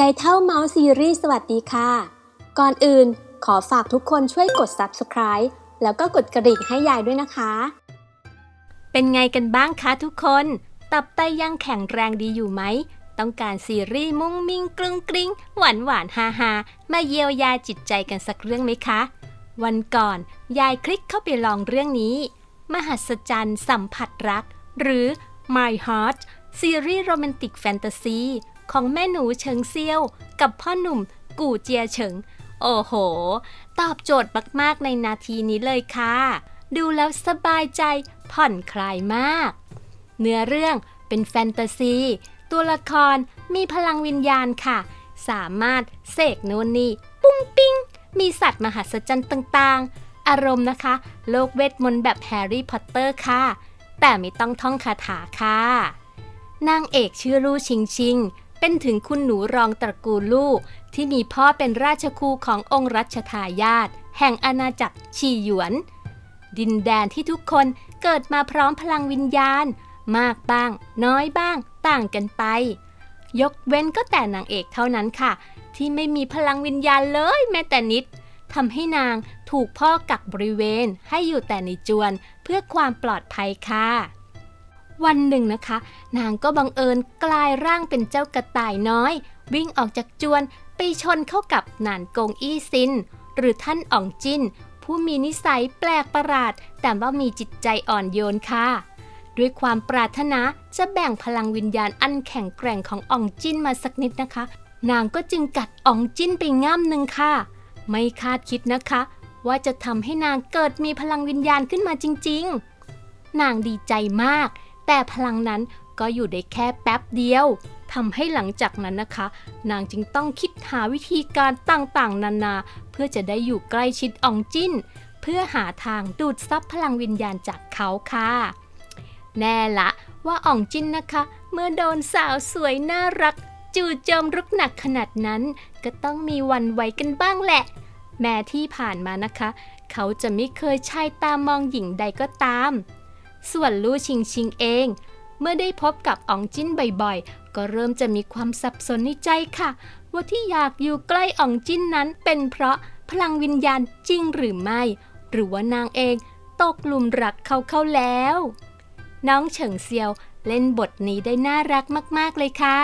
ยายเท่าเมาส์ซีรีส์สวัสดีค่ะ ก่อนอื่นขอฝากทุกคนช่วยกด subscribe แล้วก็กดกระดิ่งให้ยายด้วยนะคะ เป็นไงกันบ้างคะทุกคน ตับไตยังแข็งแรงดีอยู่ไหม ต้องการซีรีส์มุ้งมิ้งกรุงกริงหวานหวานฮาฮามาเยียวยาจิตใจกันสักเรื่องไหมคะ วันก่อนยายคลิกเข้าไปลองเรื่องนี้ มหัศจรรย์สัมผัสรัก หรือ My Heart ซีรีส์โรแมนติกแฟนตาซี ของแม่หนูเฉิงเซียว กับพ่อหนุ่มกู่เจียเฉิง โอ้โห ตอบโจทย์มากๆในนาทีนี้เลยค่ะ ดูแล้วสบายใจผ่อนคลายมาก เนื้อเรื่องเป็นแฟนตาซี ตัวละครมีพลังวิญญาณค่ะ สามารถเสกโน่นนี่ปุ้งปิ้ง มีสัตว์มหัศจรรย์ต่างๆ อารมณ์นะคะ โลกเวทมนต์แบบแฮร์รี่พอตเตอร์ค่ะ แต่ไม่ต้องท่องคาถาค่ะ นางเอกชื่อลู่ชิงชิง เป็นถึงคุณหนูรองตระกูลลู่ที่มีพ่อเป็นราชครูขององค์รัชทายาทแห่งอาณาจักรชีหยวน ดินแดนที่ทุกคนเกิดมาพร้อมพลังวิญญาณ มากบ้าง น้อยบ้าง ต่างกันไป ยกเว้นก็แต่นางเอกเท่านั้นค่ะ ที่ไม่มีพลังวิญญาณเลยแม้แต่นิดทำให้นางถูกพ่อกักบริเวณให้อยู่แต่ในจวนเพื่อความปลอดภัยค่ะ วันหนึ่งนะคะ นางก็บังเอิญกลายร่างเป็นเจ้ากระต่ายน้อย วิ่งออกจากจวนไปชนเข้ากับนานกงอี้ซิน หรือท่านอ่องจินผู้มีนิสัยแปลกประหลาด แต่ว่ามีจิตใจอ่อนโยนค่ะ ด้วยความปรารถนาจะแบ่งพลังวิญญาณอันแข็งแกร่งของอ่องจินมาสักนิดนะคะ นางก็จึงกัดอ่องจินไปง่ามหนึ่งค่ะ ไม่คาดคิดนะคะ ว่าจะทำให้นางเกิดมีพลังวิญญาณขึ้นมาจริง ๆ นางดีใจมาก แต่พลังนั้นก็อยู่ได้แค่แป๊บเดียวทำให้หลังจากนั้นนะคะ นางจึงต้องคิดหาวิธีการต่างๆ นานาเพื่อจะได้อยู่ใกล้ชิดอองจินเพื่อหาทางดูดซับพลังวิญญาณจากเขาค่ะ แน่ละว่าอ่องจินนะคะ เมื่อโดนสาวสวยน่ารัก จู่โจมรุกหนักขนาดนั้น ก็ต้องมีวันไหวกันบ้างแหละ แม้ที่ผ่านมานะคะ เขาจะไม่เคยใช่ตามองหญิงใดก็ตาม ส่วนลู่ชิงชิงเอง เมื่อได้พบกับอองจิ้นบ่อยๆ ก็เริ่มจะมีความสับสนในใจค่ะ ว่าที่อยากอยู่ใกล้อองจิ้นนั้นเป็นเพราะพลังวิญญาณจริงหรือไม่ หรือว่านางเองตกหลุมรักเขาเข้าแล้ว น้องเฉิงเซียวเล่นบทนี้ได้น่ารักมาก ๆ เลยค่ะ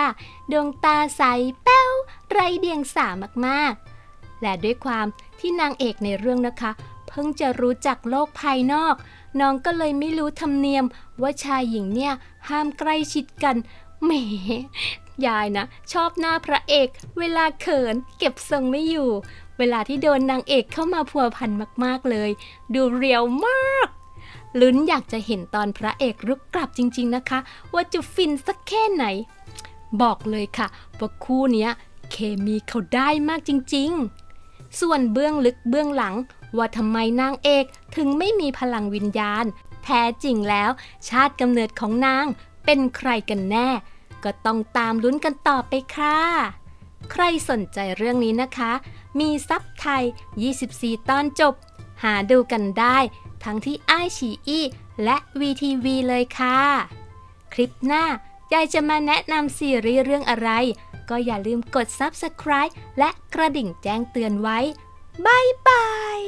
ดวงตาใสแป้ว ไรเดียงสามาก ๆ และด้วยความที่นางเอกในเรื่องนะคะ เพิ่งจะรู้จักโลกภายนอก น้องก็เลยไม่รู้ธรรมเนียมว่าชายหญิงเนี่ยห้ามใกล้ชิดกันแหมยายนะ ชอบหน้าพระเอก เวลาเขิน เก็บทรงไม่อยู่ เวลาที่โดนนางเอกเข้ามาพัวพันมาก ๆเลย ดูเรียวมากลุ้นอยากจะเห็นตอนพระเอกรุกกลับจริง ๆนะคะ ว่าจะฟินสักแค่ไหน บอกเลยค่ะว่าคู่เนี้ยเคมีเขาได้มากจริง ๆ ส่วนเบื้องลึกเบื้องหลัง ว่าทำไมนางเอกถึงไม่มีพลังวิญญาณ แท้จริงแล้ว ชาติกำเนิดของนางเป็นใครกันแน่ ก็ต้องตามลุ้นกันต่อไปค่ะ ใครสนใจเรื่องนี้นะคะ มีซับไทย 24 ตอนจบ หาดูกันได้ ทั้งที่ไอชีอีและ VTV เลยค่ะ คลิปหน้ายายจะมาแนะนำซีรีส์เรื่องอะไร ก็อย่าลืมกด Subscribe และกระดิ่งแจ้งเตือนไว้ บ๊ายบาย